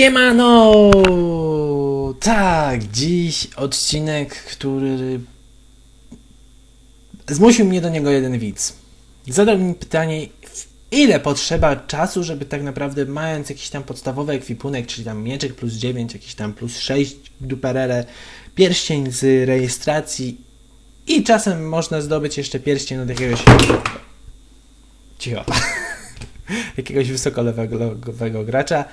Siemano! Tak, dziś odcinek, który zmusił mnie do niego jeden widz. Zadał mi pytanie, ile potrzeba czasu, żeby tak naprawdę mając jakiś tam podstawowy ekwipunek, czyli tam mieczek plus 9, jakiś tam plus 6 duperele, pierścień z rejestracji i czasem można zdobyć jeszcze pierścień od jakiegoś... Cicho. jakiegoś wysokolewego gracza.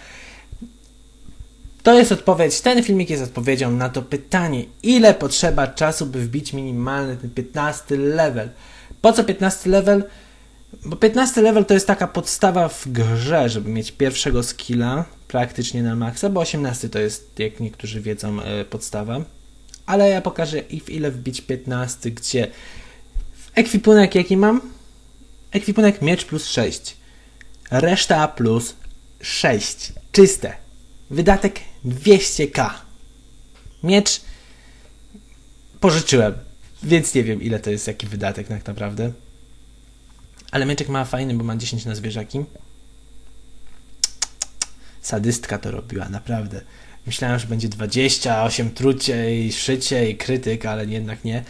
To jest odpowiedź, ten filmik jest odpowiedzią na to pytanie, ile potrzeba czasu, by wbić minimalny ten 15 level. Po co 15 level? Bo 15 level to jest taka podstawa w grze, żeby mieć pierwszego skilla praktycznie na maksa, bo 18 to jest, jak niektórzy wiedzą, e, podstawa. Ale ja pokażę i w ile wbić 15, gdzie ekwipunek jaki mam? Ekwipunek miecz plus 6. Reszta plus 6. Czyste. Wydatek 200k. Miecz pożyczyłem, więc nie wiem ile to jest jaki wydatek tak naprawdę. Ale mieczek ma fajny, bo ma 10 na zwierzaki. Sadystka to robiła, naprawdę. Myślałem, że będzie 28 trucie i szycie i krytyk, ale jednak nie.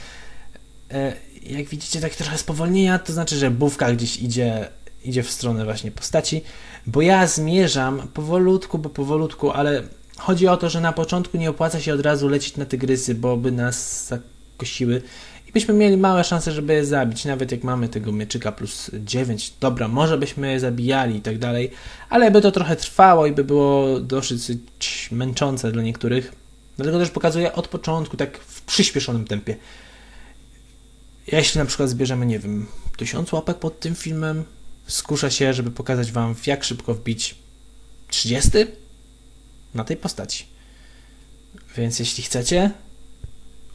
E, jak widzicie, tak trochę spowolnienia, to znaczy, że bówka gdzieś idzie, idzie w stronę właśnie postaci, bo ja zmierzam powolutku, bo powolutku, ale chodzi o to, że na początku nie opłaca się od razu lecieć na tygrysy, bo by nas zakosiły i byśmy mieli małe szanse, żeby je zabić, nawet jak mamy tego mieczyka plus 9, dobra, może byśmy je zabijali i tak dalej, ale by to trochę trwało i by było dosyć męczące dla niektórych. Dlatego też pokazuję od początku, tak w przyspieszonym tempie. Jeśli na przykład zbierzemy, nie wiem, tysiąc łapek pod tym filmem, skuszę się, żeby pokazać Wam, jak szybko wbić 30 na tej postaci. Więc jeśli chcecie,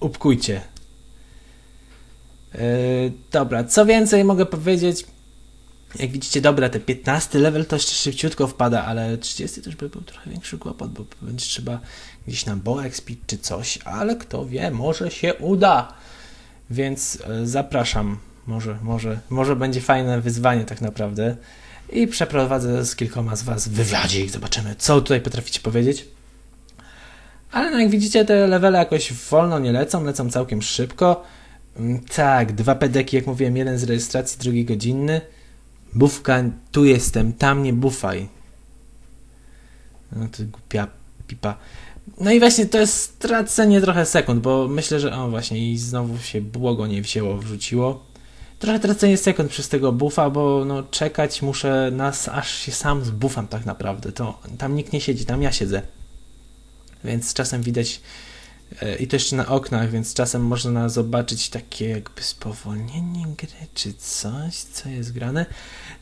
upkujcie. Yy, dobra, co więcej mogę powiedzieć? Jak widzicie, dobra, te 15 level to jeszcze szybciutko wpada, ale 30 też by był trochę większy kłopot, bo będzie trzeba gdzieś na boa expić czy coś, ale kto wie, może się uda. Więc yy, zapraszam. Może, może, może będzie fajne wyzwanie tak naprawdę. I przeprowadzę z kilkoma z Was wywiadzik, zobaczymy, co tutaj potraficie powiedzieć. Ale no jak widzicie, te levele jakoś wolno nie lecą, lecą całkiem szybko. Mm, Tak, dwa pedeki, jak mówiłem, jeden z rejestracji, drugi godzinny. Bufka, tu jestem, tam nie bufaj. No to głupia pipa. No i właśnie to jest stracenie trochę sekund, bo myślę, że o właśnie i znowu się błogo nie wzięło, wrzuciło. Trochę tracenie sekund przez tego buffa, bo no czekać muszę nas, aż się sam zbufam tak naprawdę. To tam nikt nie siedzi, tam ja siedzę. Więc czasem widać e, i to jeszcze na oknach, więc czasem można zobaczyć takie jakby spowolnienie gry, czy coś, co jest grane.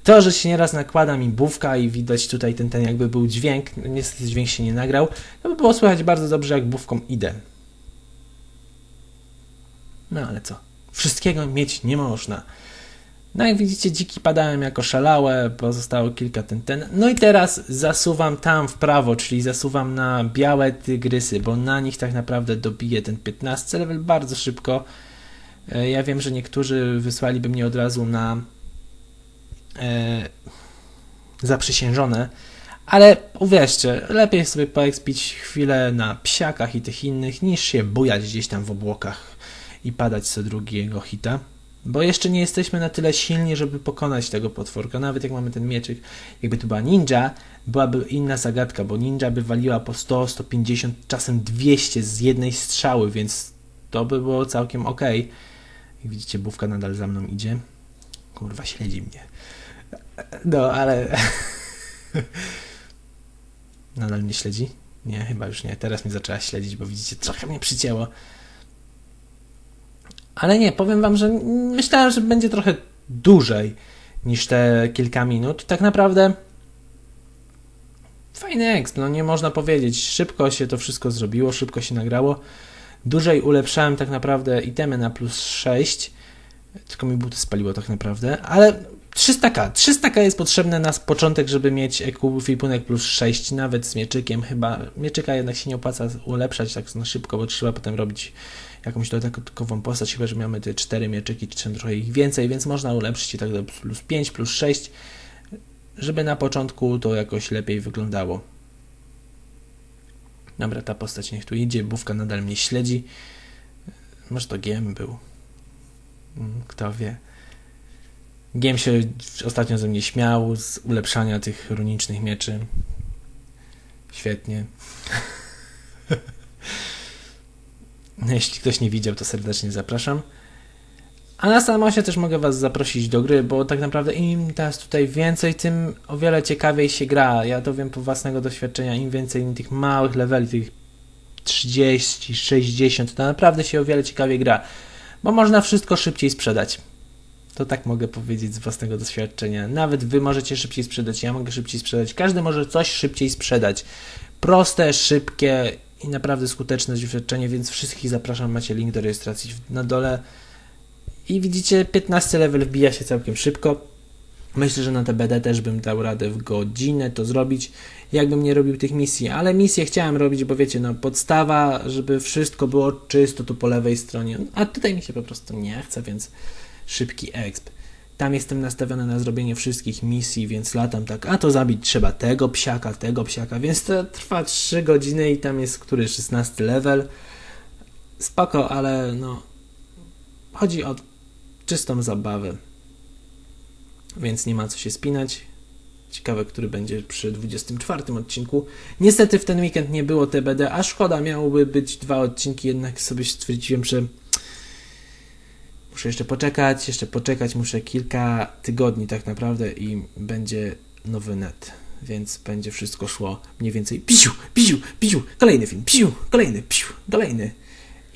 To, że się nieraz nakłada mi bufka i widać tutaj ten, ten jakby był dźwięk, niestety dźwięk się nie nagrał, to by było słychać bardzo dobrze, jak bufką idę. No ale co? Wszystkiego mieć nie można. No jak widzicie, dziki padałem jako szalałe, pozostało kilka ten, ten. No i teraz zasuwam tam w prawo, czyli zasuwam na białe tygrysy, bo na nich tak naprawdę dobiję ten 15 level bardzo szybko. E, Ja wiem, że niektórzy wysłaliby mnie od razu na e, zaprzysiężone, ale uwierzcie, lepiej sobie poekspić chwilę na psiakach i tych innych, niż się bujać gdzieś tam w obłokach i padać co drugiego hita. Bo jeszcze nie jesteśmy na tyle silni, żeby pokonać tego potworka. Nawet jak mamy ten mieczyk, jakby to była ninja, byłaby inna zagadka, bo ninja by waliła po 100, 150, czasem 200 z jednej strzały, więc to by było całkiem ok. Jak widzicie, bówka nadal za mną idzie. Kurwa, śledzi mnie. No, ale. nadal mnie śledzi? Nie, chyba już nie. Teraz mnie zaczęła śledzić, bo widzicie, trochę mnie przycięło. Ale nie, powiem wam, że myślałem, że będzie trochę dłużej niż te kilka minut. Tak naprawdę fajny exp, no nie można powiedzieć. Szybko się to wszystko zrobiło, szybko się nagrało. Dłużej ulepszałem tak naprawdę itemy na plus 6, tylko mi buty spaliło tak naprawdę, ale 300k. 300k jest potrzebne na początek, żeby mieć EQ Fipunek plus 6, nawet z mieczykiem chyba. Mieczyka jednak się nie opłaca ulepszać tak na szybko, bo trzeba potem robić jakąś dodatkową postać, chyba że mamy te 4 mieczyki, czy trochę ich więcej, więc można ulepszyć i tak do plus 5, plus 6, żeby na początku to jakoś lepiej wyglądało. Dobra, ta postać niech tu idzie, Bówka nadal mnie śledzi. Może to GM był. Mm, Kto wie. GM się ostatnio ze mnie śmiał z ulepszania tych runicznych mieczy. Świetnie. Jeśli ktoś nie widział, to serdecznie zapraszam. A na samosie też mogę Was zaprosić do gry, bo tak naprawdę im teraz tutaj więcej, tym o wiele ciekawiej się gra. Ja to wiem po własnego doświadczenia, im więcej tych małych leveli, tych 30, 60, to naprawdę się o wiele ciekawiej gra, bo można wszystko szybciej sprzedać. To tak mogę powiedzieć z własnego doświadczenia. Nawet Wy możecie szybciej sprzedać, ja mogę szybciej sprzedać, każdy może coś szybciej sprzedać. Proste, szybkie i naprawdę skuteczne doświadczenie, więc wszystkich zapraszam, macie link do rejestracji na dole. I widzicie, 15 level wbija się całkiem szybko. Myślę, że na TBD też bym dał radę w godzinę to zrobić, jakbym nie robił tych misji, ale misje chciałem robić, bo wiecie, no podstawa, żeby wszystko było czysto tu po lewej stronie, a tutaj mi się po prostu nie chce, więc szybki exp. Tam jestem nastawiony na zrobienie wszystkich misji, więc latam tak, a to zabić trzeba tego psiaka, tego psiaka, więc to trwa 3 godziny i tam jest który 16 level. Spoko, ale no chodzi o czystą zabawę. Więc nie ma co się spinać. Ciekawe, który będzie przy 24 odcinku. Niestety w ten weekend nie było TBD, a szkoda, miałoby być dwa odcinki, jednak sobie stwierdziłem, że muszę jeszcze poczekać, jeszcze poczekać, muszę kilka tygodni tak naprawdę i będzie nowy net. Więc będzie wszystko szło mniej więcej pisiu, pisiu, pisiu, kolejny film, pisiu, kolejny, pisiu, kolejny.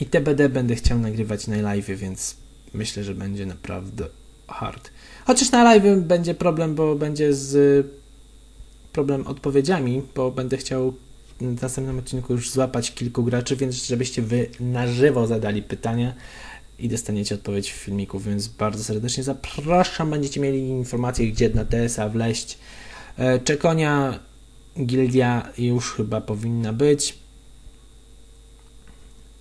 I TBD będę chciał nagrywać na live, więc myślę, że będzie naprawdę hard. Chociaż na live będzie problem, bo będzie z problem odpowiedziami, bo będę chciał w następnym odcinku już złapać kilku graczy, więc żebyście wy na żywo zadali pytania i dostaniecie odpowiedź w filmiku, więc bardzo serdecznie zapraszam. Będziecie mieli informacje, gdzie na TSA wleść. E, Czekonia gildia już chyba powinna być.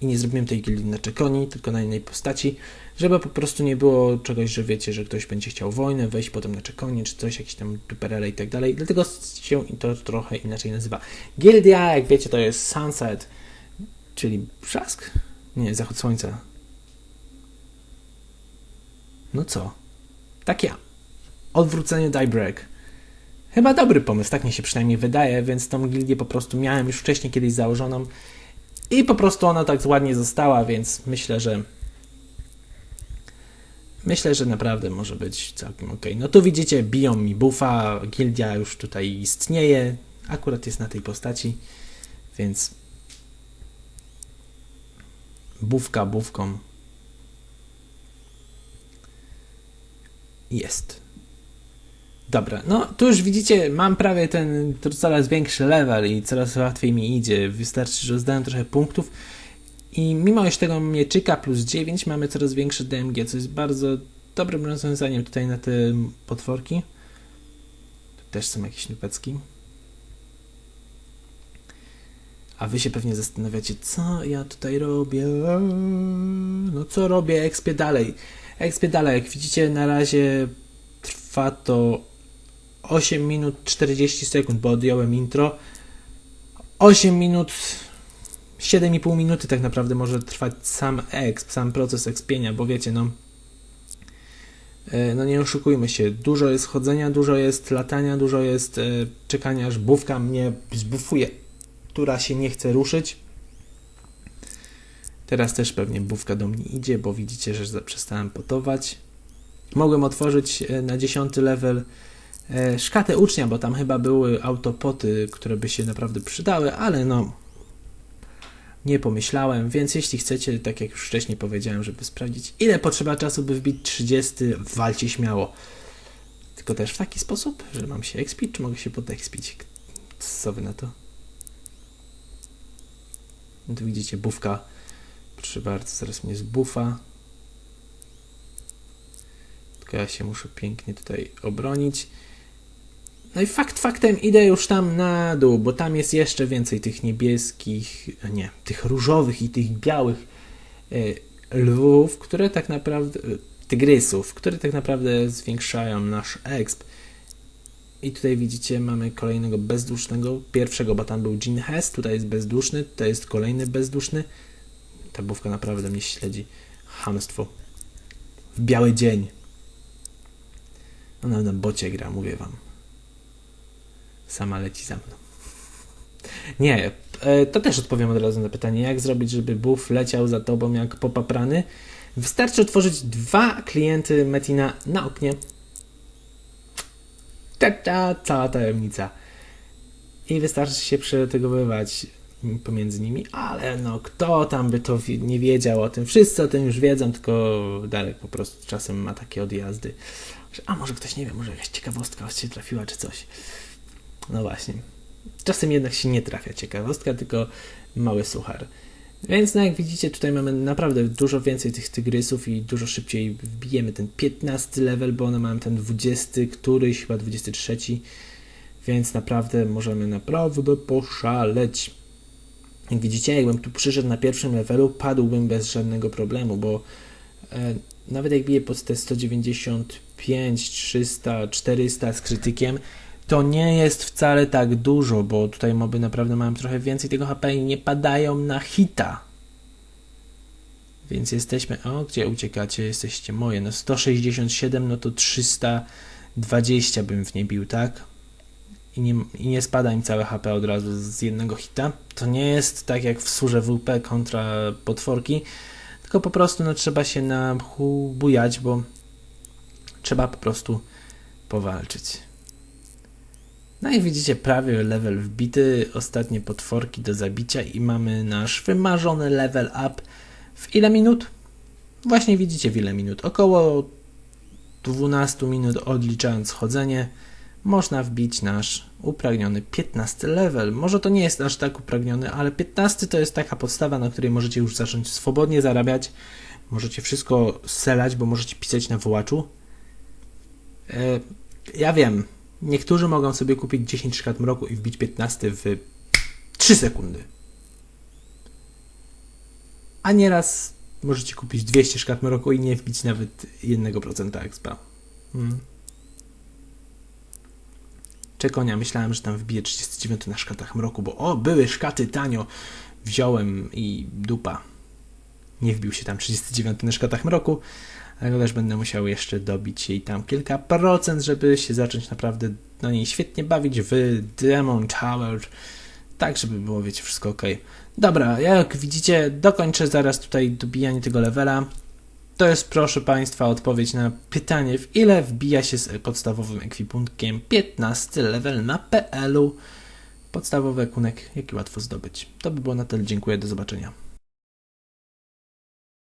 I nie zrobiłem tej gildii na Czekoni, tylko na innej postaci, żeby po prostu nie było czegoś, że wiecie, że ktoś będzie chciał wojnę, wejść potem na Czekonie, czy coś, jakieś tam duperele i tak dalej. Dlatego się to trochę inaczej nazywa. Gildia, jak wiecie, to jest sunset, czyli brzask? Nie, zachód słońca. No co? Tak ja. Odwrócenie diebreak. Chyba dobry pomysł, tak mi się przynajmniej wydaje, więc tą gildię po prostu miałem już wcześniej kiedyś założoną i po prostu ona tak ładnie została, więc myślę, że myślę, że naprawdę może być całkiem ok. No tu widzicie, biją mi buffa, gildia już tutaj istnieje, akurat jest na tej postaci, więc bufka bufką jest. Dobra, no tu już widzicie, mam prawie ten coraz większy level i coraz łatwiej mi idzie. Wystarczy, że zdałem trochę punktów i mimo już tego mieczyka plus 9 mamy coraz większe DMG, co jest bardzo dobrym rozwiązaniem tutaj na te potworki. Tu też są jakieś nupecki. A wy się pewnie zastanawiacie, co ja tutaj robię? No co robię? Ekspię dalej. Ekspię dalej. Jak widzicie, na razie trwa to 8 minut 40 sekund, bo odjąłem intro. 8 minut 7,5 minuty tak naprawdę może trwać sam exp, sam proces expienia, bo wiecie, no e, no nie oszukujmy się, dużo jest chodzenia, dużo jest latania, dużo jest e, czekania, aż bufka mnie zbufuje, która się nie chce ruszyć. Teraz też pewnie bufka do mnie idzie, bo widzicie, że przestałem potować. Mogłem otworzyć e, na 10 level e, szkatę ucznia, bo tam chyba były autopoty, które by się naprawdę przydały, ale no nie pomyślałem, więc jeśli chcecie, tak jak już wcześniej powiedziałem, żeby sprawdzić ile potrzeba czasu, by wbić 30, walcie śmiało. Tylko też w taki sposób, że mam się expić, czy mogę się podexpić? Co wy na to? No tu widzicie bufka. Proszę bardzo, zaraz mnie zbufa. Tylko ja się muszę pięknie tutaj obronić. No i fakt faktem idę już tam na dół, bo tam jest jeszcze więcej tych niebieskich, nie, tych różowych i tych białych e, lwów, które tak naprawdę, e, tygrysów, które tak naprawdę zwiększają nasz exp. I tutaj widzicie, mamy kolejnego bezdusznego. Pierwszego, bo tam był Gene Hess, tutaj jest bezduszny, tutaj jest kolejny bezduszny. Ta bówka naprawdę mnie śledzi. Hamstwo. W biały dzień. Ona na bocie gra, mówię wam. Sama leci za mną. Nie, e, to też odpowiem od razu na pytanie, jak zrobić, żeby buff leciał za tobą jak popaprany. Wystarczy otworzyć dwa klienty Metina na oknie. Ta, ta, cała tajemnica. I wystarczy się przetegowywać pomiędzy nimi, ale no kto tam by to nie wiedział o tym? Wszyscy o tym już wiedzą, tylko Darek po prostu czasem ma takie odjazdy. A może ktoś nie wie, może jakaś ciekawostka się trafiła czy coś. No właśnie. Czasem jednak się nie trafia ciekawostka, tylko mały suchar. Więc no jak widzicie, tutaj mamy naprawdę dużo więcej tych tygrysów i dużo szybciej wbijemy ten 15 level, bo one mają ten 20, któryś, chyba 23. Więc naprawdę możemy naprawdę poszaleć. Jak widzicie, jakbym tu przyszedł na pierwszym levelu, padłbym bez żadnego problemu, bo e, nawet jak biję pod te 195, 300, 400 z krytykiem, to nie jest wcale tak dużo, bo tutaj moby naprawdę mają trochę więcej tego HP i nie padają na hita. Więc jesteśmy. O, gdzie uciekacie? Jesteście moje. No 167, no to 320 bym w nie bił, tak? I nie, I nie spada im całe HP od razu z jednego hita. To nie jest tak jak w surze WP kontra potworki, tylko po prostu no, trzeba się nabujać, bo trzeba po prostu powalczyć. No i widzicie, prawie level wbity, ostatnie potworki do zabicia i mamy nasz wymarzony level up w ile minut? Właśnie widzicie w ile minut. Około 12 minut odliczając chodzenie można wbić nasz upragniony 15 level. Może to nie jest aż tak upragniony, ale 15 to jest taka podstawa, na której możecie już zacząć swobodnie zarabiać. Możecie wszystko selać, bo możecie pisać na wołaczu. E, ja wiem, niektórzy mogą sobie kupić 10 szkat mroku i wbić 15 w 3 sekundy. A nieraz możecie kupić 200 szkat mroku i nie wbić nawet 1% expa. Hmm. Czekonia, myślałem, że tam wbiję 39 na szkatach mroku, bo o, były szkaty tanio. Wziąłem i dupa. Nie wbił się tam 39 na szkatach mroku, ale też będę musiał jeszcze dobić jej tam kilka procent, żeby się zacząć naprawdę na niej świetnie bawić w Demon Tower. Tak, żeby było, wiecie, wszystko ok. Dobra, jak widzicie, dokończę zaraz tutaj dobijanie tego levela. To jest, proszę Państwa, odpowiedź na pytanie, w ile wbija się z podstawowym ekwipunkiem 15 level na PL-u. Podstawowy ekunek, jaki łatwo zdobyć. To by było na tyle. Dziękuję, do zobaczenia.